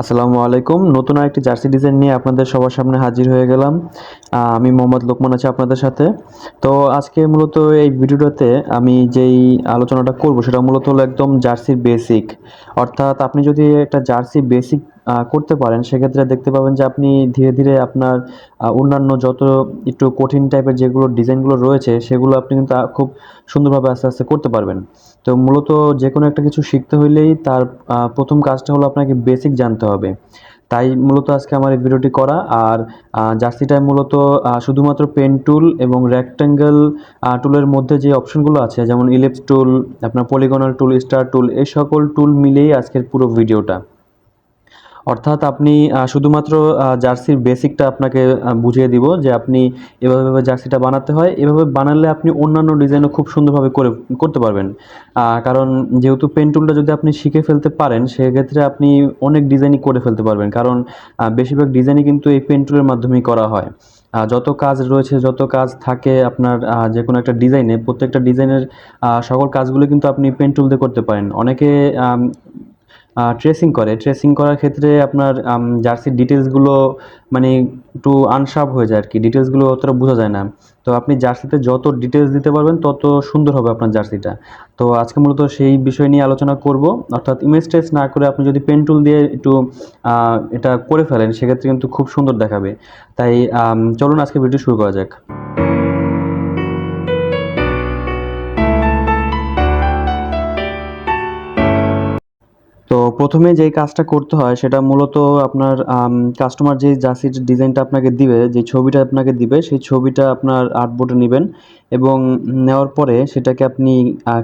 আসসালামু আলাইকুম। নতুন আরেকটি জার্সি ডিজাইন নিয়ে আপনাদের সবার সামনে হাজির হয়ে গেলাম। আমি মোহাম্মদ লোকমান আছি আপনাদের সাথে। তো আজকে মূলত এই ভিডিওটাতে আমি যেই আলোচনাটা করব, সেটা মূলত হলো একদম জার্সির বেসিক অর্থাৎ আপনি যদি একটা জার্সি বেসিক করতে পারেন, সেক্ষেত্রে দেখতে পাবেন যে আপনি ধীরে ধীরে আপনার অন্যান্য যত একটু কঠিন টাইপের যেগুলো ডিজাইনগুলো রয়েছে, সেগুলো আপনি কিন্তু খুব সুন্দরভাবে আস্তে আস্তে করতে পারবেন। তো মূলত যে কোনো একটা কিছু শিখতে হইলেই তার প্রথম কাজটা হলো আপনাকে বেসিক জানতে হবে। তাই মূলত আজকে আমার এই ভিডিওটি করা, আর জার্সিটায় মূলত শুধুমাত্র পেন টুল এবং রেক্ট্যাঙ্গেল টুলের মধ্যে যে অপশনগুলো আছে, যেমন ইলিপস টুল আপনার পলিগনাল টুল স্টার টুল এই সকল টুল মিলেই আজকের পুরো ভিডিওটা। অর্থাৎ আপনি শুধুমাত্র জার্সির বেসিকটা আপনাকে বুঝিয়ে দিব যে আপনি এভাবে জার্সিটা বানাতে হয়। এভাবে বানালে আপনি অন্যান্য ডিজাইনও খুব সুন্দরভাবে করে, করতে পারবেন। কারণ যেহেতু পেন টুলটা যদি আপনি শিখে ফেলতে পারেন, সেক্ষেত্রে আপনি অনেক ডিজাইনই করে ফেলতে পারবেন। কারণ বেশিরভাগ ডিজাইনই কিন্তু এই পেন টুলের মাধ্যমেই করা হয়। যত কাজ রয়েছে, যত কাজ থাকে আপনার যে কোনো একটা ডিজাইনে, প্রত্যেকটা ডিজাইনের সকল কাজগুলো কিন্তু আপনি পেন টুল দিয়ে করতে পারেন। অনেকে ট্রেসিং করে। ট্রেসিং করার ক্ষেত্রে আপনার জার্সির ডিটেলসগুলো মানে একটু আনশার্প হয়ে যায় আর কি ডিটেলসগুলো অতটা বোঝা যায় না। তো আপনি জার্সিতে যত ডিটেলস দিতে পারবেন, তত সুন্দর হবে আপনার জার্সিটা তো আজকে মূলত সেই বিষয় নিয়ে আলোচনা করব। অর্থাৎ ইমেজ ট্রেস না করে আপনি যদি পেন টুল দিয়ে একটু এটা করে ফেলেন, সেক্ষেত্রে কিন্তু খুব সুন্দর দেখাবে। তাই চলুন আজকে ভিডিও শুরু করা যাক। তো প্রথমে যেই কাজটা করতে হয়, সেটা মূলত আপনার কাস্টমার যে জার্সির ডিজাইনটা আপনাকে দিবে, যে ছবিটা আপনাকে দিবে, সেই ছবিটা আপনার আর্টবোর্ডে নেবেন এবং নেওয়ার পরে সেটাকে আপনি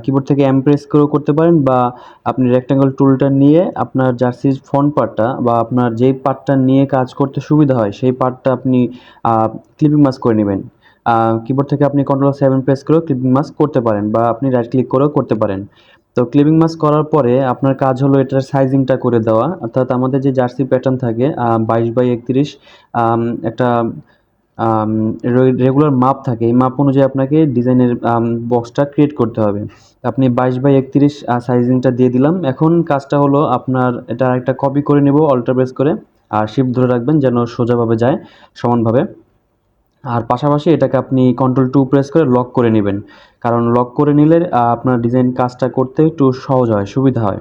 কিবোর্ড থেকে এমপ্রেস করেও করতে পারেন বা আপনি রেক্ট্যাঙ্গেল টুলটা নিয়ে আপনার জার্সির ফ্রন্ট পার্টটা বা আপনার যেই পার্টটা নিয়ে কাজ করতে সুবিধা হয়, সেই পার্টটা আপনি ক্লিপিং মাস্ক করে নেবেন। কিবোর্ড থেকে আপনি কন্ট্রোল সেভেন প্রেস করেও ক্লিপিং মাস্ক করতে পারেন বা আপনি রাইট ক্লিক করেও করতে পারেন। তো ক্লিপিং মাস্ক করার পরে আপনার কাজ হলো এটার সাইজিংটা করে দেওয়া। অর্থাৎ আমাদের যে জার্সি প্যাটার্ন থাকে বাইশ বাই একত্রিশ একটা রেগুলার মাপ থাকে, এই মাপ অনুযায়ী আপনাকে ডিজাইনের বক্সটা ক্রিয়েট করতে হবে। আপনি বাইশ বাই একত্রিশ সাইজিংটা দিয়ে দিলাম। এখন কাজটা হলো আপনার, এটা একটা কপি করে নেব অল্টার করে, আর শিফট ধরে রাখবেন যেন সোজাভাবে যায়, সমানভাবে। আর পাশাপাশি এটাকে আপনি কন্ট্রোল টু প্রেস করে লক করে নেবেন। কারণ লক করে নিলে আপনার ডিজাইন কাজটা করতে একটু সহজ হয়, সুবিধা হয়।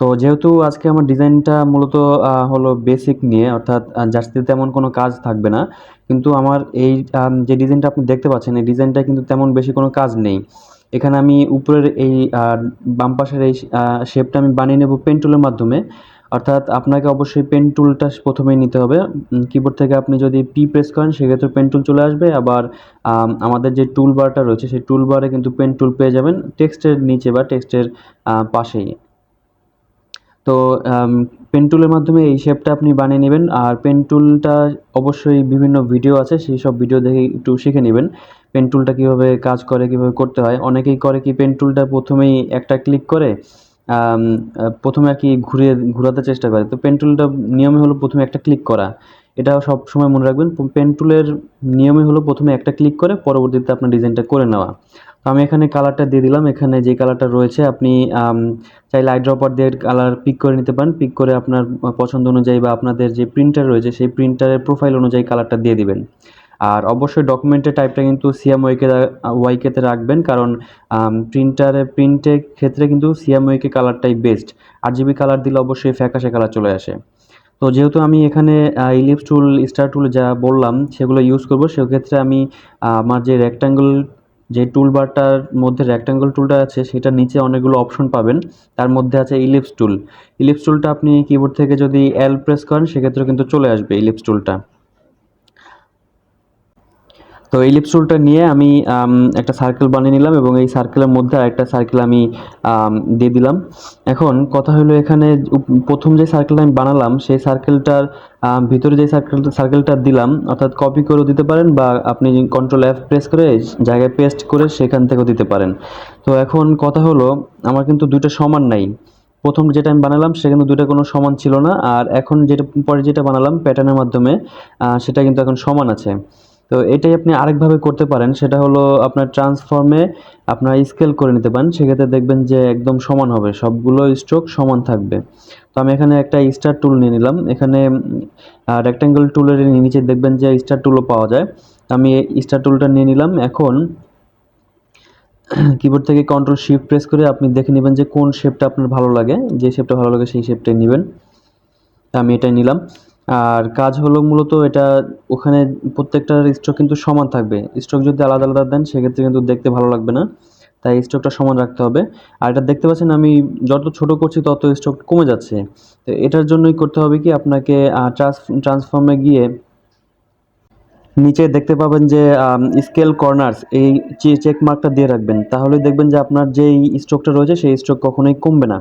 তো যেহেতু আজকে আমার ডিজাইনটা মূলত হলো বেসিক নিয়ে, অর্থাৎ জার্সিতে তেমন কোনো কাজ থাকবে না, কিন্তু আমার এই যে ডিজাইনটা আপনি দেখতে পাচ্ছেন, এই ডিজাইনটা কিন্তু তেমন বেশি কোনো কাজ নেই। এখানে আমি উপরের এই বাম পাশের এই শেপটা আমি বানিয়ে নেব পেন টুলের মাধ্যমে। অর্থাৎ আপনাকে অবশ্যই পেন টুলটা প্রথমেই নিতে হবে। কিবোর্ড থেকে আপনি যদি পি প্রেস করেন সেক্ষেত্রে পেন টুল চলে আসবে। আবার আম, আমাদের যে টুল বারটা রয়েছে সেই টুল বারে কিন্তু পেন টুল পেয়ে যাবেন টেক্সটের নিচে বা টেক্সটের পাশেই। তো পেন টুলের মাধ্যমে এই শেপটা আপনি বানিয়ে নেবেন। আর পেন টুলটা অবশ্যই বিভিন্ন ভিডিও আছে সেই সব ভিডিও দেখে একটু শিখে নেবেন। পেন টুলটা কীভাবে কাজ করে কীভাবে করতে হয়। অনেকেই করে কি পেন টুলটা প্রথমেই একটা ক্লিক করে প্রথমে আর কি ঘুরিয়ে, ঘোরাতে চেষ্টা করে। তো পেন নিয়মে হলো প্রথমে একটা ক্লিক করা। এটা সব সময় মনে রাখবেন পেন নিয়মে হলো প্রথমে একটা ক্লিক করে, পরবর্তীতে আপনার ডিজাইনটা করে নেওয়া। তো আমি এখানে কালারটা দিয়ে দিলাম। এখানে যে কালারটা রয়েছে, আপনি চাইলে আই ড্রপার দিয়ে কালার পিক করে নিতে পারেন। পিক করে আপনার পছন্দ অনুযায়ী বা আপনাদের যে প্রিন্টার রয়েছে, সেই প্রিন্টারের প্রোফাইল অনুযায়ী কালারটা দিয়ে দিবেন। আর অবশ্যই ডকুমেন্টের টাইপটা কিন্তু সিএম ওয়াইকে ওয়াইকেতে রাখবেন, কারণ প্রিন্টারে প্রিন্টের ক্ষেত্রে কিন্তু সিএম ওয়াইকে কালারটাই বেস্ট আর জিবি কালার দিলে অবশ্যই ফ্যাকাশে কালার চলে আসে। তো যেহেতু আমি এখানে ইলিপস টুল স্টার টুল যা বললাম, সেগুলো ইউজ করব, সেক্ষেত্রে আমি আমার যে রেক্ট্যাঙ্গল যে টুল বারটার মধ্যে রেক্ট্যাঙ্গল টুলটা আছে, সেটার নিচে অনেকগুলো অপশন পাবেন। তার মধ্যে আছে ইলিপস টুল ইলিপস টুলটা আপনি কিবোর্ড থেকে যদি এল প্রেস করেন সেক্ষেত্রে কিন্তু চলে আসবে ইলিপস টুলটা তো ইলিপস টুলটা নিয়ে আমি একটা সার্কেল বানিয়ে নিলাম এবং এই সার্কেলের মধ্যে আরেকটা সার্কেল আমি দিয়ে দিলাম। এখন কথা হলো এখানে প্রথম যে সার্কেলটা আমি বানালাম, সেই সার্কেলটার ভিতরে যে সার্কেলটা সার্কেলটা দিলাম, অর্থাৎ কপি করেও দিতে পারেন বা আপনি কন্ট্রোল অ্যাপ প্রেস করে জায়গায় পেস্ট করে সেখান থেকেও দিতে পারেন। তো এখন কথা হলো, আমার কিন্তু দুইটা সমান নাই। প্রথম যেটা আমি বানালাম সে কিন্তু দুইটা কোনো সমান ছিল না। আর এখন যেটা, পরে যেটা বানালাম প্যাটার্নের মাধ্যমে সেটা কিন্তু এখন সমান আছে। তো এটাই আপনি আরেকভাবে করতে পারেন। সেটা হলো আপনার ট্রান্সফর্মে আপনার স্কেল করে নিতে পারেন। সেক্ষেত্রে দেখবেন যে একদম সমান হবে। সবগুলো স্ট্রোক সমান থাকবে। তো আমি এখানে একটা স্টার টুল নিয়ে নিলাম। এখানে রেক্ট্যাঙ্গেল টুলের নিচে দেখবেন যে স্টার টুলও পাওয়া যায়। আমি স্টার টুলটা নিয়ে নিলাম। এখন কিবোর্ড থেকে কন্ট্রোল শিফট প্রেস করে আপনি দেখে নেবেন যে কোন শেপটা আপনার ভালো লাগে। যে শেপটা ভালো লাগে সেই শেপটাই নেবেন। আমি এটাই নিলাম। আর কাজ হলো মূলত এটা, ওখানে প্রত্যেকটার স্ট্রোক কিন্তু সমান থাকবে। স্ট্রোক যদি আলাদা আলাদা দেন, সেক্ষেত্রে কিন্তু দেখতে ভালো লাগবে না। তাই স্ট্রোকটা সমান রাখতে হবে। আর এটা দেখতে পাচ্ছেন, আমি যত ছোট করছি, তত স্ট্রোক কমে যাচ্ছে। তো এটার জন্যই করতে হবে কি, আপনাকে ট্রান্স ট্রান্সফর্মে গিয়ে নিচে দেখতে পাবেন যে স্কেল কর্নার্স এই চেক মার্কটা দিয়ে রাখবেন। তাহলে দেখবেন যে আপনার যেই স্ট্রোকটা রয়েছে, সেই স্ট্রোক কখনোই কমবে না।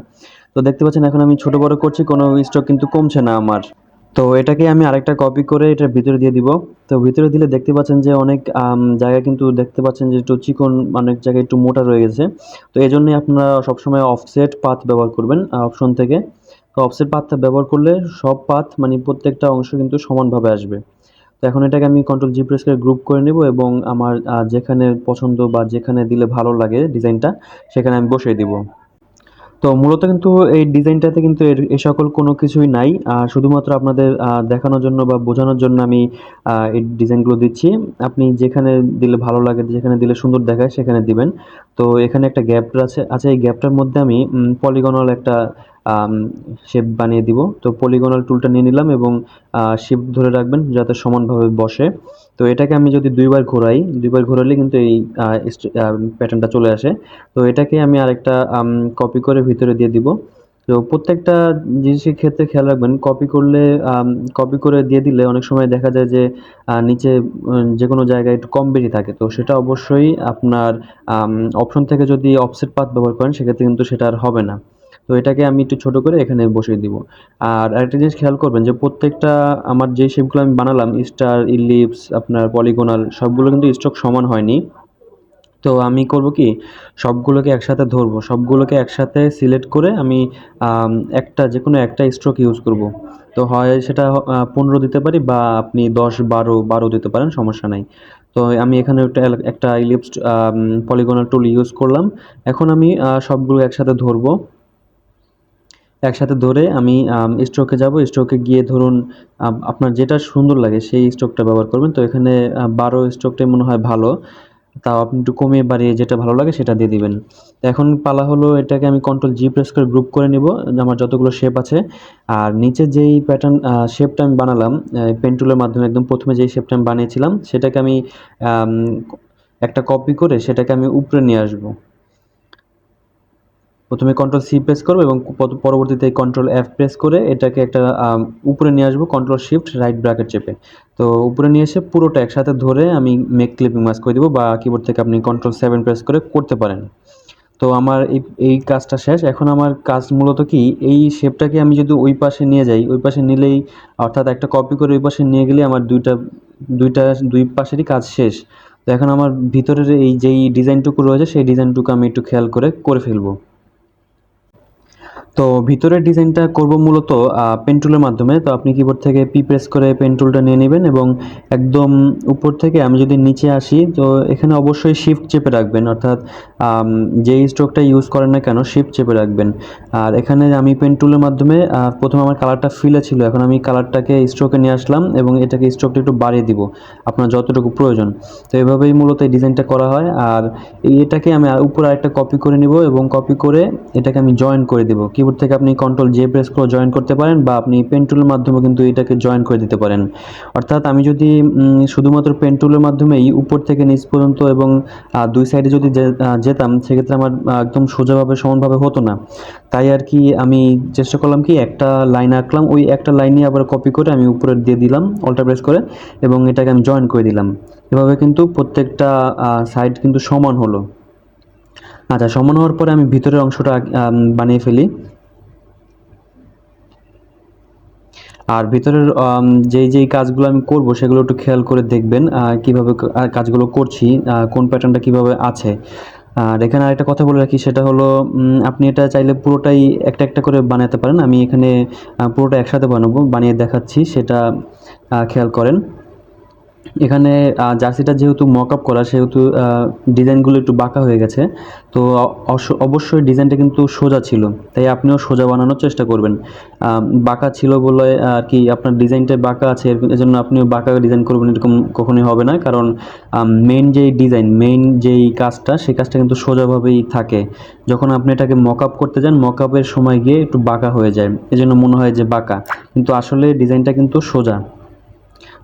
তো দেখতে পাচ্ছেন, এখন আমি ছোট বড় করছি, কোনো স্ট্রোক কিন্তু কমছে না আমার। তো এটাকে আমি আরেকটা কপি করে এটার ভিতরে দিয়ে দিব। তো ভিতরে দিলে দেখতে পাচ্ছেন যে অনেক জায়গা কিন্তু দেখতে পাচ্ছেন যে একটু চিকন, অনেক জায়গায় একটু মোটা রয়ে গেছে। তো এই জন্যই আপনারা সবসময় অফসেট পাথ ব্যবহার করবেন অপশন থেকে। তো অফসেট পাথটা ব্যবহার করলে সব পাথ মানে প্রত্যেকটা অংশ কিন্তু সমানভাবে আসবে। তো এখন এটাকে আমি কন্ট্রোল জি প্রেস করে গ্রুপ করে নেব এবং আমার যেখানে পছন্দ বা যেখানে দিলে ভালো লাগে ডিজাইনটা সেখানে আমি বসিয়ে দিব। তো মূলত কিন্তু এই ডিজাইনটাতে কিন্তু এর, এ সকল কোনো কিছুই নাই। শুধুমাত্র আপনাদের দেখানোর জন্য বা বোঝানোর জন্য আমি এই ডিজাইনগুলো দিচ্ছি। আপনি যেখানে দিলে ভালো লাগে, যেখানে দিলে সুন্দর দেখায়, সেখানে দিবেন। তো এখানে একটা গ্যাপ আছে আচ্ছা এই গ্যাপটার মধ্যে আমি পলিগনাল একটা শেপ বানিয়ে দিব। তো পলিগনাল টুলটা নিয়ে নিলাম এবং শেপ ধরে রাখবেন যাতে সমানভাবে বসে। তো এটাকে আমি যদি দুইবার ঘোরাই, দুইবার ঘোরালে কিন্তু এই প্যাটার্নটা চলে আসে। তো এটাকে আমি আরেকটা কপি করে ভিতরে দিয়ে দিব। তো প্রত্যেকটা জিনিসের ক্ষেত্রে খেয়াল রাখবেন কপি করলে কপি করে দিয়ে দিলে অনেক সময় দেখা যায় যে নিচে যে কোনো জায়গায় একটু কম বেশি থাকে। তো সেটা অবশ্যই আপনার অপশন থেকে যদি অফসেট পাথ ব্যবহার করেন, সেক্ষেত্রে কিন্তু সেটা আর হবে না। তো এটাকে আমি একটু ছোট করে এখানে বসিয়ে দিব। আর আরেকটা জিনিস খেয়াল করবেন যে প্রত্যেকটা আমার যে শেপগুলো আমি বানালাম স্টার ইলিপস আপনার পলিগোনাল সবগুলো কিন্তু স্ট্রোক সমান হয়নি। তো আমি করব কি, সবগুলোকে একসাথে ধরবো। সবগুলোকে একসাথে সিলেক্ট করে আমি একটা যে কোনো একটা স্ট্রোক ইউজ করব। তো হয় সেটা পনেরো দিতে পারি বা আপনি দশ, বারো বারো দিতে পারেন, সমস্যা নাই। তো আমি এখানে একটা একটা ইলিপস পলিগোনাল টুল ইউজ করলাম। এখন আমি সবগুলো একসাথে ধরবো। একসাথে ধরে আমি স্ট্রোকে যাব। স্ট্রোকে গিয়ে ধরুন আপনার যেটা সুন্দর লাগে সেই স্ট্রোকটা ব্যবহার করবেন। তো এখানে বারো স্ট্রোকটাই মনে হয় ভালো। তাও আপনি একটু কমিয়ে বাড়িয়ে যেটা ভালো লাগে সেটা দিয়ে দিবেন। এখন পালা হলো এটাকে আমি কন্ট্রোল জি প্রেস করে গ্রুপ করে নিব, আমার যতগুলো শেপ আছে। আর নিচে যেই প্যাটার্ন শেপটা আমি বানালাম পেন্টুলের মাধ্যমে একদম প্রথমে যেই শেপটা আমি বানিয়েছিলাম, সেটাকে আমি একটা কপি করে সেটাকে আমি উপরে নিয়ে আসব। প্রথমে কন্ট্রোল সি প্রেস করব এবং পরবর্তীতে কন্ট্রোল এফ প্রেস করে এটাকে একটা উপরে নিয়ে আসব কন্ট্রোল শিফট রাইট ব্র্যাকেট চেপে। তো উপরে নিয়ে এসে পুরোটা একসাথে ধরে আমি মেক ক্লিপিং মাস করে দেবো বা কিবোর্ড থেকে আপনি কন্ট্রোল সেভেন প্রেস করে করতে পারেন। তো আমার এই এই কাজটা শেষ। এখন আমার কাজ মূলত কি? এই শেপটাকে আমি যদি ওই পাশে নিয়ে যাই, ওই পাশে নিলেই অর্থাৎ একটা কপি করে ওই পাশে নিয়ে গেলে আমার দুইটা দুইটা, দুই পাশেরই কাজ শেষ। তো এখন আমার ভিতরের এই যেই ডিজাইনটুকু রয়েছে, সেই ডিজাইনটুকু আমি একটু খেয়াল করে করে ফেলব। তো ভিতরের ডিজাইনটা করব মূলত পেন টুলের মাধ্যমে। তো আপনি কিবোর্ড থেকে পি প্রেস করে পেন টুলটা নিয়ে নেবেন এবং একদম উপর থেকে আমি যদি নিচে আসি, তো এখানে অবশ্যই শিফট চেপে রাখবেন। অর্থাৎ যেই স্ট্রোকটা ইউজ করেন না কেন শিফট চেপে রাখবেন। আর এখানে আমি পেন টুলের মাধ্যমে প্রথমে আমার কালারটা ফিলে ছিল। এখন আমি কালারটাকে স্ট্রোকে নিয়ে আসলাম এবং এটাকে স্ট্রোকটা একটু বাড়িয়ে দিব, আপনার যতটুকু প্রয়োজন। তো এভাবেই মূলত এই ডিজাইনটা করা হয়। আর এটাকে আমি উপরে আরেকটা কপি করে নিব এবং কপি করে এটাকে আমি জয়েন করে দেবো। কি কিবোর্ড থেকে আপনি কন্ট্রোল জে প্রেস করে জয়েন করতে পারেন বা আপনি পেন টুলের মাধ্যমে কিন্তু এটাকে জয়েন করে দিতে পারেন। অর্থাৎ আমি যদি শুধুমাত্র পেন মাধ্যমেই উপর থেকে নিচ পর্যন্ত এবং দুই সাইডে যদি যেতাম, সেক্ষেত্রে আমার একদম সোজাভাবে সমানভাবে হতো না। তাই আর কি আমি চেষ্টা করলাম কি একটা লাইন আঁকলাম, ওই একটা লাইনে আবার কপি করে আমি উপরে দিয়ে দিলাম অল্টার প্রেস করে, এবং এটাকে আমি জয়েন করে দিলাম। এভাবে কিন্তু প্রত্যেকটা সাইড কিন্তু সমান হলো। আচ্ছা সমান হওয়ার পরে আমি ভিতরের অংশটা বানিয়ে ফেলি। আর ভিতরের যেই যেই কাজগুলো আমি করব সেগুলো একটু খেয়াল করে দেখবেন কীভাবে কাজগুলো করছি কোন প্যাটার্নটা কীভাবে আছে। আর এখানে আরেকটা কথা বলে রাখি, সেটা হলো আপনি এটা চাইলে পুরোটাই একটা একটা করে বানাতে পারেন। আমি এখানে পুরোটা একসাথে বানাবো, বানিয়ে দেখাচ্ছি, সেটা খেয়াল করেন। এখানে জার্সিটা যেহেতু মক আপ করা, সেহেতু ডিজাইনগুলো একটু বাঁকা হয়ে গেছে। তো অবশ্যই ডিজাইনটা কিন্তু সোজা ছিল। তাই আপনিও সোজা বানানোর চেষ্টা করবেন। বাঁকা ছিল বলে আর কি আপনার ডিজাইনটা বাঁকা আছে এজন্য আপনিও বাঁকা ডিজাইন করবেন, এরকম কখনোই হবে না। কারণ মেইন যেই ডিজাইন মেইন যেই কাজটা সেই কাজটা কিন্তু সোজাভাবেই থাকে। যখন আপনি এটাকে মক আপ করতে যান মক আপের সময় গিয়ে একটু বাঁকা হয়ে যায়। এজন্য মনে হয় যে বাঁকা। কিন্তু আসলে ডিজাইনটা কিন্তু সোজা।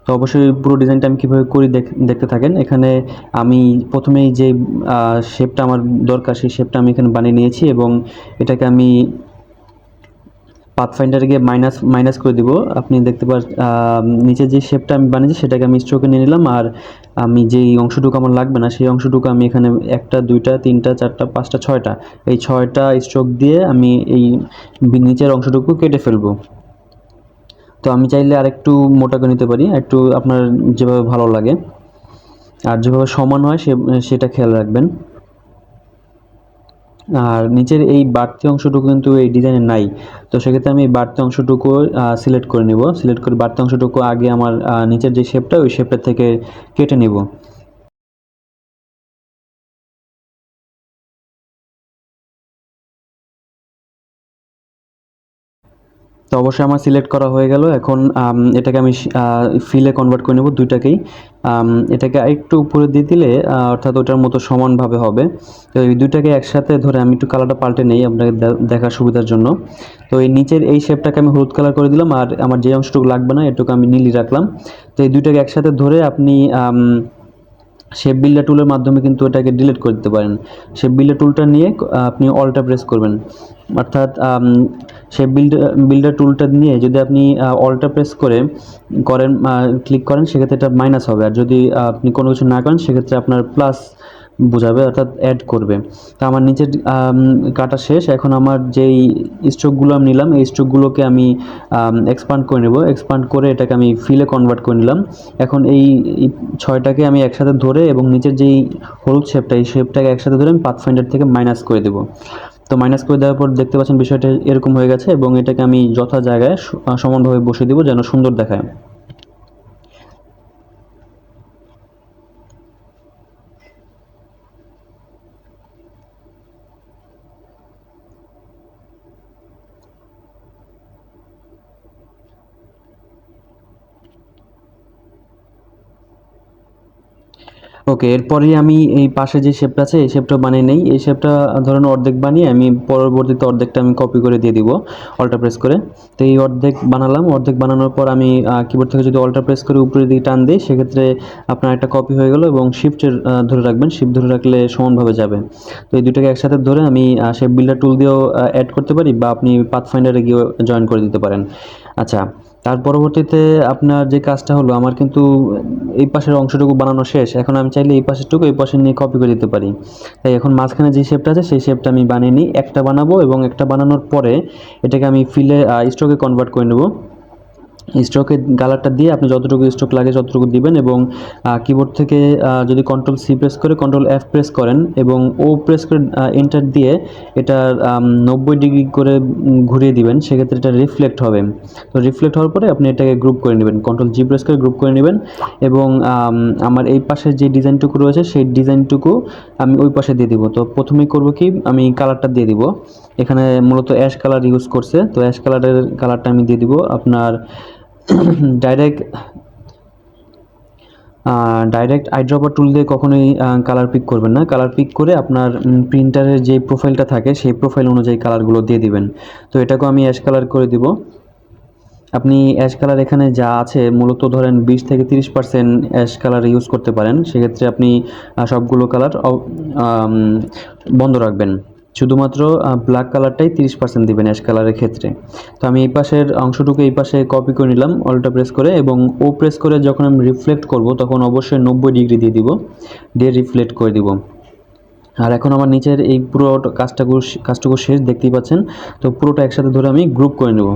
তো অবশ্যই পুরো ডিজাইনটা আমি কীভাবে করি দেখ- দেখতে থাকেন। এখানে আমি প্রথমেই যে শেপটা আমার দরকার, সেই শেপটা আমি এখানে বানিয়ে নিয়েছি এবং এটাকে আমি পাথ পাথফাইন্ডারে গিয়ে মাইনাস মাইনাস করে দিব। আপনি দেখতে পার নিচে যে শেপটা আমি বানিয়েছি, সেটাকে আমি স্ট্রোকে নিয়ে নিলাম আর আমি যেই অংশটুকু আমার লাগবে না, সেই অংশটুকু আমি এখানে একটা, দুইটা, তিনটা, চারটা, পাঁচটা, ছয়টা, এই ছয়টা স্ট্রোক দিয়ে আমি এই নিচের অংশটুকু কেটে ফেলব। তো আমি চাইলে আর একটু মোটা করে নিতে পারি, একটু আপনার যেভাবে ভালো লাগে। আর যেভাবে সমান হয় সে সেটা খেয়াল রাখবেন। আর নিচের এই বাড়তি অংশটুকু কিন্তু এই ডিজাইনে নাই। তো সেক্ষেত্রে আমি বাড়তি অংশটুকু সিলেক্ট করে নিব। সিলেক্ট করে বাড়তি অংশটুকু আগে আমার নিচের যে শেপটা ওই শেপটা থেকে কেটে নিব। তো অবশ্যই আমার সিলেক্ট করা হয়ে গেল। এখন এটাকে আমি ফিলে কনভার্ট করে নেব দুইটাকেই। এটাকে আরেকটু উপরে দিয়ে দিলে অর্থাৎ ওটার মতো সমানভাবে হবে। তো এই দুইটাকে একসাথে ধরে আমি একটু কালারটা পাল্টে নেই আপনাকে দেখার সুবিধার জন্য। তো এই নিচের এই শেপটাকে আমি হলুদ কালার করে দিলাম আর আমার যে অংশটুকু লাগবে না, এটুকু আমি নীলি রাখলাম। তো এই দুইটাকে একসাথে ধরে আপনি শেপ বিল্ডার টুলের মাধ্যমে কিন্তু এটাকে ডিলিট করে দিতে পারেন। শেপ বিল্ডার টুলটা নিয়ে আপনি অল্টা প্রেস করবেন। অর্থাৎ শেপ বিল্ডার বিল্ডার টুলটা নিয়ে যদি আপনি অল্টা প্রেস করে, করেন ক্লিক করেন, সেক্ষেত্রে এটা মাইনাস হবে। আর যদি আপনি কোনো কিছু না করেন, সেক্ষেত্রে আপনার প্লাস বোঝাবে, অর্থাৎ অ্যাড করবে। তা আমার নিচের কাটা শেষ। এখন আমার যেই স্ট্রোকগুলো আমি নিলাম, এই স্ট্রোকগুলোকে আমি এক্সপান্ড করে নেব। এক্সপান্ড করে এটাকে আমি ফিলে কনভার্ট করে নিলাম। এখন এই ছয়টাকে আমি একসাথে ধরে এবং নিচের যেই হলুদ শেপটা এই শেপটাকে একসাথে ধরে আমি পাথফাইন্ডার থেকে মাইনাস করে দেবো। তো মাইনাস করে দেওয়ার পর দেখতে পাচ্ছেন বিষয়টা এরকম হয়ে গেছে এবং এটাকে আমি যথা জায়গায় সমানভাবে বসিয়ে দেবো যেন সুন্দর দেখায়। ওকে এরপরেই আমি এই পাশে যে শেপটা আছে, এই শেপটা বানিয়ে নেই। এই শেপটা ধরুন অর্ধেক বানিয়ে আমি পরবর্তীতে অর্ধেকটা আমি কপি করে দিয়ে দিব অল্টা প্রেস করে। তো এই অর্ধেক বানালাম, অর্ধেক বানানোর পর আমি কিবোর্ড থেকে যদি অল্টা প্রেস করে উপরে দিকে টান দিই, সেক্ষেত্রে আপনার একটা কপি হয়ে গেল এবং শিফটের ধরে রাখবেন। শিফট ধরে রাখলে সমানভাবে যাবে। তো এই দুটোকে একসাথে ধরে আমি শেপ বিল্ডার টুল দিয়েও অ্যাড করতে পারি বা আপনি পাথ ফাইন্ডারে গিয়েও জয়েন করে দিতে পারেন। আচ্ছা তার পরবর্তীতে আপনার যে কাজটা হলো, আমার কিন্তু এই পাশের অংশটুকু বানানো শেষ। এখন আমি চাইলে এই পাশেরটুকু, এই পাশে নিয়ে কপি করে দিতে পারি। তাই এখন মাঝখানে যে শেপটা আছে, সেই শেপটা আমি বানিয়ে নিই। একটা বানাবো এবং একটা বানানোর পরে এটাকে আমি ফিলে স্ট্রোকে কনভার্ট করে নেব। স্ট্রোকের কালারটা দিয়ে আপনি যতটুকু স্ট্রোক লাগে ততটুকু দিবেন এবং কিবোর্ড থেকে যদি কন্ট্রোল সি প্রেস করে কন্ট্রোল এফ প্রেস করেন এবং ও প্রেস করে এন্টার দিয়ে এটা নব্বই ডিগ্রি করে ঘুরিয়ে দিবেন, সেক্ষেত্রে এটা রিফ্লেক্ট হবে। তো রিফ্লেক্ট হওয়ার পরে আপনি এটাকে গ্রুপ করে নেবেন। কন্ট্রোল জি প্রেস করে গ্রুপ করে নেবেন এবং আমার এই পাশের যে ডিজাইনটুকু রয়েছে, সেই ডিজাইনটুকু আমি ওই পাশে দিয়ে দিব। তো প্রথমেই করব কি? আমি কালারটা দিয়ে দিব। এখানে মূলত অ্যাশ কালার ইউজ করছে। তো অ্যাশ কালারের কালারটা আমি দিয়ে দিব। আপনার ডাইরেক্ট ডাইরেক্ট আইড্রপার টুল দিয়ে কখনোই কালার পিক করবেন না। কালার পিক করে আপনার প্রিন্টারের যে প্রোফাইলটা থাকে, সেই প্রোফাইল অনুযায়ী কালারগুলো দিয়ে দিবেন। তো এটাকেও আমি অ্যাশ কালার করে দিব। আপনি অ্যাশ কালার এখানে যা আছে, মূলত ধরেন বিশ থেকে তিরিশ পার্সেন্ট অ্যাশ কালার ইউজ করতে পারেন। সেক্ষেত্রে আপনি সবগুলো কালার বন্ধ রাখবেন। শুধুমাত্র ব্ল্যাক কালারটাই তিরিশ পার্সেন্ট দেবেন অ্যাশ কালারের ক্ষেত্রে। তো আমি এই পাশের অংশটুকু এই পাশে কপি করে নিলাম অল্টা প্রেস করে, এবং ও প্রেস করে যখন আমি রিফ্লেক্ট করব, তখন অবশ্যই নব্বই ডিগ্রি দিয়ে দিব, দিয়ে রিফ্লেক্ট করে দিব। আর এখন আমার নিচের এই পুরো কাজটাকু, কাজটুকু শেষ, দেখতেই পাচ্ছেন? তো পুরোটা একসাথে ধরে আমি গ্রুপ করে নেব।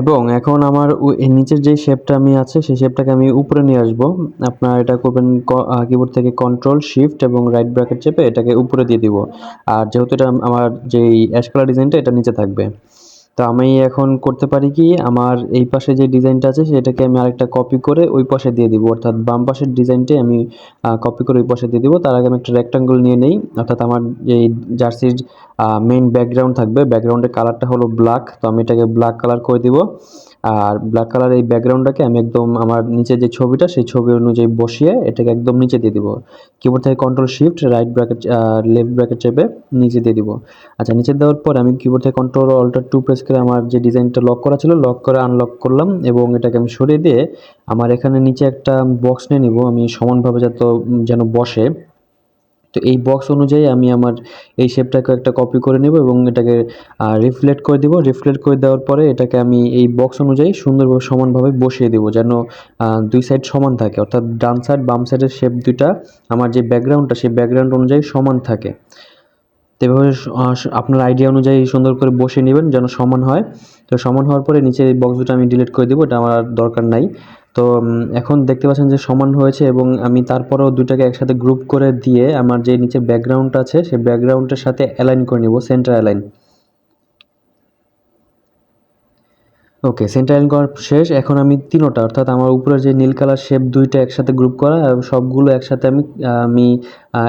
এবং এখন আমার নিচের যে শেপটা আমি আছে, সেই শেপটাকে আমি উপরে নিয়ে আসব। আপনার এটা করবেন কিবোর্ড থেকে কন্ট্রোল শিফট এবং রাইট ব্র্যাকেট চেপে এটাকে উপরে দিয়ে দিব। আর যেহেতু এটা আমার যেই অ্যাশ কালার ডিজাইনটা এটা নিচে থাকবে। তো আমি এখন করতে পারি কি, আমার এই পাশে যে ডিজাইনটা আছে সেটাকে আমি আরেকটা কপি করে ওই পাশে দিয়ে দিব। অর্থাৎ বাম পাশের ডিজাইনটাই আমি কপি করে ওই পাশে দিয়ে দিব। তার আগে আমি একটা রেক্টাঙ্গল নিয়ে নেই। অর্থাৎ আমার এই জার্সির মেইন ব্যাকগ্রাউন্ড থাকবে। ব্যাকগ্রাউন্ডের কালারটা হলো ব্ল্যাক তো আমি এটাকে ব্ল্যাক কালার করে দিব। আর ব্ল্যাক কালার এই ব্যাকগ্রাউন্ডটাকে আমি একদম আমার নিচে যে ছবিটা, সেই ছবি অনুযায়ী বসিয়ে এটাকে একদম নিচে দিয়ে দিব। কিবোর্ড থেকে control shift right bracket left bracket চেপে নিচে দিয়ে দিব। আচ্ছা নিচে দেওয়ার পর আমি কিবোর্ড থেকে কন্ট্রোল অল্টার টু প্রেস করে আমার যে ডিজাইনটা লক করা ছিল লক করে আনলক করলাম এবং এটাকে আমি সরিয়ে দিয়ে আমার এখানে নিচে একটা বক্স নিয়ে নিব। আমি সমানভাবে যত যেন বসে। তো এই বক্স অনুযায়ী আমি আমার এই শেপটাকে একটা কপি করে নেব এবং এটাকে রিফ্লেক্ট করে দিব। রিফ্লেক্ট করে দেওয়ার পরে এটাকে আমি এই বক্স অনুযায়ী সুন্দরভাবে সমানভাবে বসিয়ে দেবো যেন দুই সাইড সমান থাকে। অর্থাৎ ডান সাইড বাম সাইডের শেপ দুইটা, আমার যে ব্যাকগ্রাউন্ডটা সেই ব্যাকগ্রাউন্ড অনুযায়ী সমান থাকে। তো এভাবে আপনার আইডিয়া অনুযায়ী সুন্দর করে বসিয়ে নেবেন যেন সমান হয়। তো সমান হওয়ার পরে নিচে এই বক্স দুটো আমি ডিলিট করে দেবো। এটা আমার আর দরকার নাই। তো এখন দেখতে পাচ্ছেন যে সমান হয়েছে এবং আমি তারপরেও দুটাকে একসাথে গ্রুপ করে দিয়ে আমার যে নিচে ব্যাকগ্রাউন্ডটা আছে, সেই ব্যাকগ্রাউন্ডের সাথে অ্যালাইন করে নিব centre align okay centre align করার শেষ। এখন আমি তিনোটা, অর্থাৎ আমার উপরে যে নীল কালার শেপ দুইটা একসাথে গ্রুপ করা সবগুলো একসাথে আমি আমি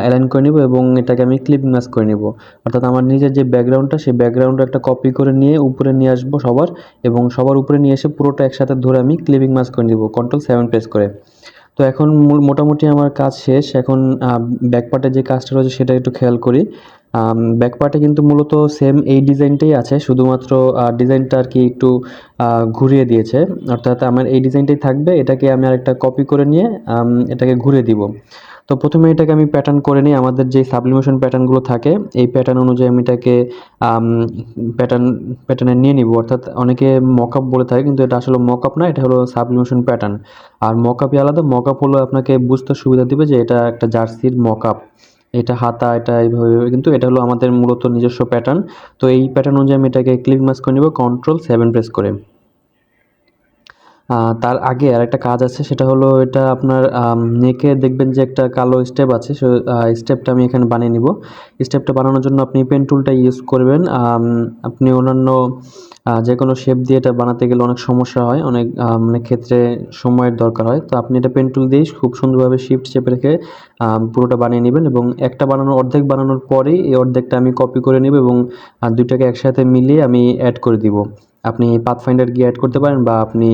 অ্যালাইন করে নেব এবং এটাকে আমি ক্লিপ ম্যাচ করে নেব। অর্থাৎ আমার নিজের যে ব্যাকগ্রাউন্ডটা সেই ব্যাকগ্রাউন্ডটা একটা কপি করে নিয়ে উপরে নিয়ে আসব সবার, এবং সবার উপরে নিয়ে এসে পুরোটা একসাথে ধরে আমি ক্লিপিং ম্যাচ করে নেব। কন্ট্রোল সেভেন প্রেস করে। তো এখন মোটামুটি আমার কাজ শেষ। এখন ব্যাক পার্টের যে কাজটা রয়েছে, সেটা একটু খেয়াল করি। ব্যাক পার্টে কিন্তু মূলত সেম এই ডিজাইনটাই আছে, শুধুমাত্র ডিজাইনটা আর কি একটু ঘুরিয়ে দিয়েছে। অর্থাৎ আমার এই ডিজাইনটাই থাকবে, এটাকে আমি আরেকটা কপি করে নিয়ে এটাকে ঘুরে দিব। তো প্রথমে এটাকে আমি প্যাটার্ন করে নিই, আমাদের যে সাবলিমেশন প্যাটার্নগুলো থাকে, এই প্যাটার্ন অনুযায়ী আমি এটাকে প্যাটার্ন প্যাটার্নে নিয়ে নিব। অর্থাৎ অনেকে মকআপ বলে থাকে, কিন্তু এটা আসলে মকআপ না, এটা হলো সাবলিমেশন প্যাটার্ন আর মক মকআপই আলাদা মকআপ হলো আপনাকে বুঝতে সুবিধা দিবে যে এটা একটা জার্সির মকআপ এটা হাতা, এটা এইভাবে কিন্তু এটা হলো আমাদের মূলত নিজস্ব প্যাটার্ন তো এই প্যাটার্ন অনুযায়ী আমি এটাকে ক্লিক মাস করে নেব কন্ট্রোল সেভেন প্রেস করে। তার আগে আর একটা কাজ আছে, সেটা হলো এটা আপনার নেকে দেখবেন যে একটা কালো স্টেপ আছে, সে স্টেপটা আমি এখানে বানিয়ে নিব। স্টেপটা বানানোর জন্য আপনি পেন টুলটা ইউজ করবেন। আপনি অন্যান্য যে কোনো শেপ দিয়ে এটা বানাতে গেলে অনেক সমস্যা হয়, অনেক অনেক ক্ষেত্রে সময়ের দরকার হয়। তো আপনি এটা পেন টুল দিয়েই খুব সুন্দরভাবে শিফট চেপে রেখে পুরোটা বানিয়ে নেবেন এবং একটা বানানোর অর্ধেক বানানোর পরেই এই অর্ধেকটা আমি কপি করে নেব এবং দুইটাকে একসাথে মিলিয়ে আমি অ্যাড করে দিব। আপনি পাথফাইন্ডার গিয়ে অ্যাড করতে পারেন বা আপনি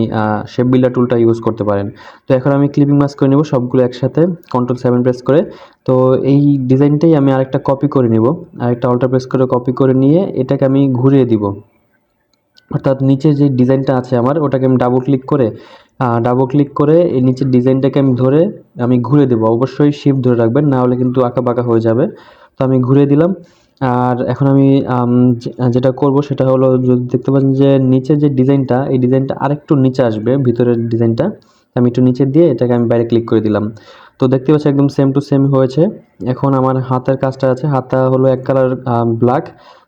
শেপ বিল্ডার টুলটা ইউজ করতে পারেন। তো এখন আমি ক্লিপিং মাস্ক করে নেব সবগুলো একসাথে কন্ট্রোল সেভেন প্রেস করে। তো এই ডিজাইনটাই আমি আরেকটা কপি করে নিব। আরেকটা অল্টার প্রেস করে কপি করে নিয়ে এটাকে আমি ঘুরিয়ে দিব। অর্থাৎ নিচে যে ডিজাইনটা আছে আমার, ওটাকে আমি ডাবল ক্লিক করে ডাবল ক্লিক করে এই নিচের ডিজাইনটাকে আমি ধরে আমি ঘুরে দেবো। অবশ্যই শিফট ধরে রাখবেন, না হলে কিন্তু আঁকা বাঁকা হয়ে যাবে। তো আমি ঘুরে দিলাম। আর এখন আমি যেটা করব সেটা হলো যদি দেখতে পাচ্ছেন যে নিচে যে ডিজাইনটা, এই ডিজাইনটা আরেকটু নিচে আসবে, ভিতরের ডিজাইনটা। আমি একটু নিচে দিয়ে এটাকে আমি বাইরে ক্লিক করে দিলাম। তো দেখতে পাচ্ছি একদম সেম টু সেম হয়েছে। এখন আমার হাতের কাজটা আছে। হাতটা হলো এক কালার ব্ল্যাক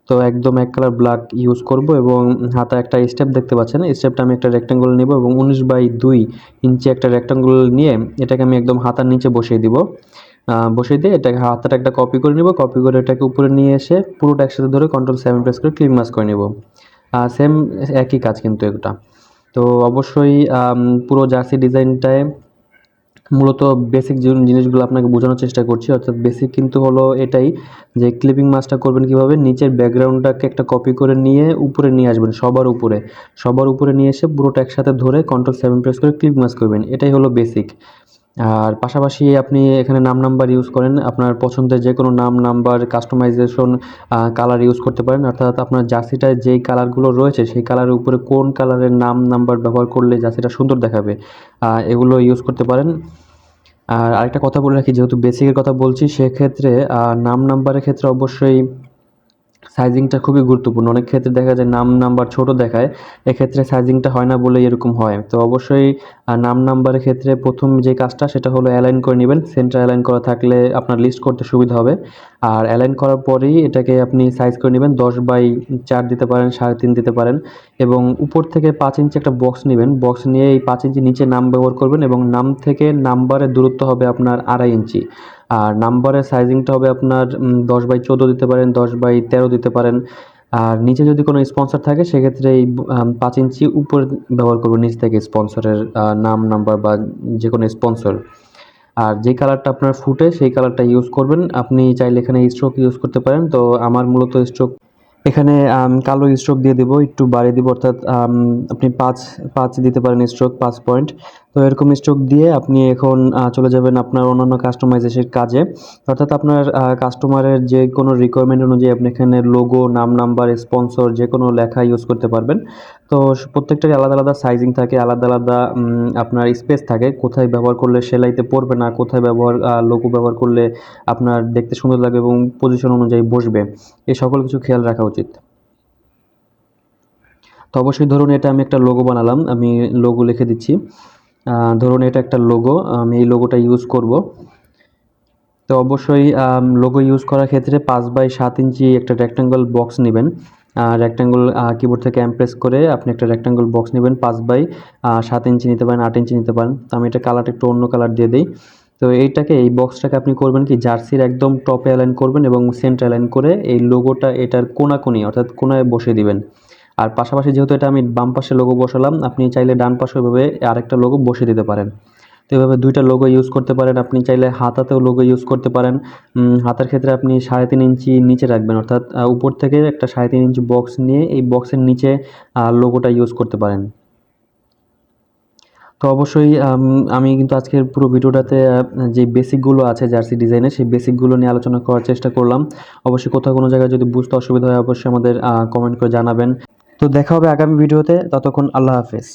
তো একদম এক কালার ব্ল্যাক ইউজ করব এবং হাতা একটা স্টেপ দেখতে পাচ্ছেন। স্টেপটা আমি একটা রেক্টাঙ্গুল নেব এবং উনিশ বাই দুই ইঞ্চি একটা রেক্টাঙ্গুল নিয়ে এটাকে আমি একদম হাতার নিচে বসিয়ে দিব। বসিয়ে দিয়ে এটাকে হাতাটা একটা কপি করে নেব কপি করে এটাকে উপরে নিয়ে এসে পুরোটা একসাথে ধরে কন্ট্রোল সেভেন প্রেস করে ক্লিক মাস করে নেব। সেম একই কাজ কিন্তু এটা তো অবশ্যই পুরো জার্সি ডিজাইনটায় মূলত বেসিক যে জিনিসগুলো আপনাকে বোঝানোর চেষ্টা করছি, অর্থাৎ বেসিক কিন্তু হলো এটাই যে ক্লিপিং মাছটা করবেন কীভাবে? নিচের ব্যাকগ্রাউন্ডটাকে একটা কপি করে নিয়ে উপরে নিয়ে আসবেন, সবার উপরে। সবার উপরে নিয়ে এসে পুরোটা একসাথে ধরে কন্ট্রোল সেভেন প্রেস করে ক্লিপিং মাছ করবেন। এটাই হলো বেসিক আর পাশাপাশি আপনি এখানে নাম নাম্বার ইউজ করেন। আপনার পছন্দের যে কোনো নাম নাম্বার কাস্টমাইজেশন কালার ইউজ করতে পারেন। অর্থাৎ আপনার জার্সিটায় যেই কালারগুলো রয়েছে, সেই কালারের উপরে কোন কালারের নাম নাম্বার ব্যবহার করলে জার্সিটা সুন্দর দেখাবে এগুলো ইউজ করতে পারেন। আর আরেকটা কথা বলে রাখি, যেহেতু বেসিকের কথা বলছি, সেক্ষেত্রে নাম নাম্বারের ক্ষেত্রে অবশ্যই সাইজিংটা খুবই গুরুত্বপূর্ণ। অনেক ক্ষেত্রে দেখা যায় নাম, নাম্বার ছোট দেখায়, এক্ষেত্রে সাইজিংটা হয় না বলে এরকম হয়। তো অবশ্যই নাম, নাম্বারের ক্ষেত্রে প্রথম যে কাজটা সেটা হলো অ্যালাইন করে নেবেন। সেন্টার অ্যালাইন করা থাকলে আপনার লিস্ট করতে সুবিধা হবে। আর অ্যালাইন করার পরেই এটাকে আপনি সাইজ করে নেবেন। দশ বাই চার দিতে পারেন, সাড়ে তিন দিতে পারেন। এবং উপর থেকে পাঁচ ইঞ্চি একটা বক্স নেবেন। বক্স নিয়ে এই পাঁচ ইঞ্চি নিচে নাম ব্যবহার করবেন এবং নাম থেকে নাম্বারের দূরত্ব হবে আপনার আড়াই ইঞ্চি আর নাম্বারের সাইজিংটা হবে আপনার দশ বাই চোদ্দ দিতে পারেন, দশ বাই তেরো দিতে পারেন। আর নিচে যদি কোনো স্পন্সর থাকে, সেক্ষেত্রে এই পাঁচ ইঞ্চি উপর ব্যবহার করব, নিচ থেকে স্পন্সরের নাম নাম্বার বা যে কোনো স্পন্সর আর যে কালারটা আপনার ফুটে, সেই কালারটা ইউজ করবেন। আপনি চাইলে এখানে স্ট্রোক ইউজ করতে পারেন। তো আমার মূলত স্ট্রোক এখানে কালো স্ট্রোক দিয়ে দেবো, একটু বাড়িয়ে দিব, অর্থাৎ আপনি পাঁচ পাঁচ দিতে পারেন স্ট্রোক পাঁচ পয়েন্ট তো এরকম স্ট্রোক দিয়ে আপনি এখন চলে যাবেন আপনার অন্যান্য কাস্টমাইজেশন কাজে। অর্থাৎ আপনার কাস্টমারের যে কোনো রিকোয়ারমেন্ট অনুযায়ী আপনি এখানে লোগো নাম নাম্বার স্পন্সর যে কোনো লেখা ইউজ করতে পারবেন। তো প্রত্যেকটারই আলাদা আলাদা সাইজিং থাকে, আলাদা আলাদা আপনার স্পেস থাকে। কোথায় ব্যবহার করলে সেলাইতে পড়বে না, কোথায় ব্যবহার লোগো ব্যবহার করলে আপনার দেখতে সুন্দর লাগবে এবং পজিশন অনুযায়ী বসবে। এই সকল কিছু খেয়াল রাখা উচিত। তো অবশ্যই ধরুন এটা আমি একটা লোগো বানালাম, আমি লোগো লিখে দিচ্ছি। ধরুন এটা একটা লোগো আমি এই লোগোটা ইউজ করব। তো অবশ্যই লোগো ইউজ করার ক্ষেত্রে পাঁচ বাই সাত ইঞ্চি একটা রেক্টাঙ্গল বক্স নেবেন। রেক্টাঙ্গল কিবোর্ড থেকে এমপ্রেস করে আপনি একটা রেক্টাঙ্গল বক্স নেবেন, পাঁচ বাই সাত ইঞ্চি নিতে পারেন, আট ইঞ্চি নিতে পারেন। তো আমি এটা কালারটা একটু অন্য কালার দিয়ে দিই। তো এইটাকে এই বক্সটাকে আপনি করবেন কি, জার্সির একদম টপে অ্যালাইন করবেন এবং সেন্টার অ্যালাইন করে এই লোগোটা এটার কোনাকুনি, অর্থাৎ কোনায় বসে দিবেন। আর পাশাপাশি যেহেতু এটা আমি বাম পাশে লোগো বসালাম, আপনি চাইলে ডান পাশে ওইভাবে আরেকটা লোগো বসিয়ে দিতে পারেন। তো এভাবে দুইটা লোগো ইউজ করতে পারেন, আপনি চাইলে হাতাতেও লোগো ইউজ করতে পারেন। হাতার ক্ষেত্রে আপনি সাড়ে তিন ইঞ্চি নিচে রাখবেন, অর্থাৎ উপর থেকে একটা সাড়ে তিন ইঞ্চি বক্স নিয়ে এই বক্সের নিচে লোগোটা ইউজ করতে পারেন। তো অবশ্যই, আমি কিন্তু আজকের পুরো ভিডিওটাতে যে বেসিকগুলো আছে জার্সি ডিজাইনের সেই বেসিকগুলো নিয়ে আলোচনা করার চেষ্টা করলাম। অবশ্যই কোথাও কোনো জায়গায় যদি বুঝতে অসুবিধা হয়, অবশ্যই আমাদের কমেন্ট করে জানাবেন। তো দেখা হবে আগামী ভিডিওতে ততক্ষণ আল্লাহ হাফেজ।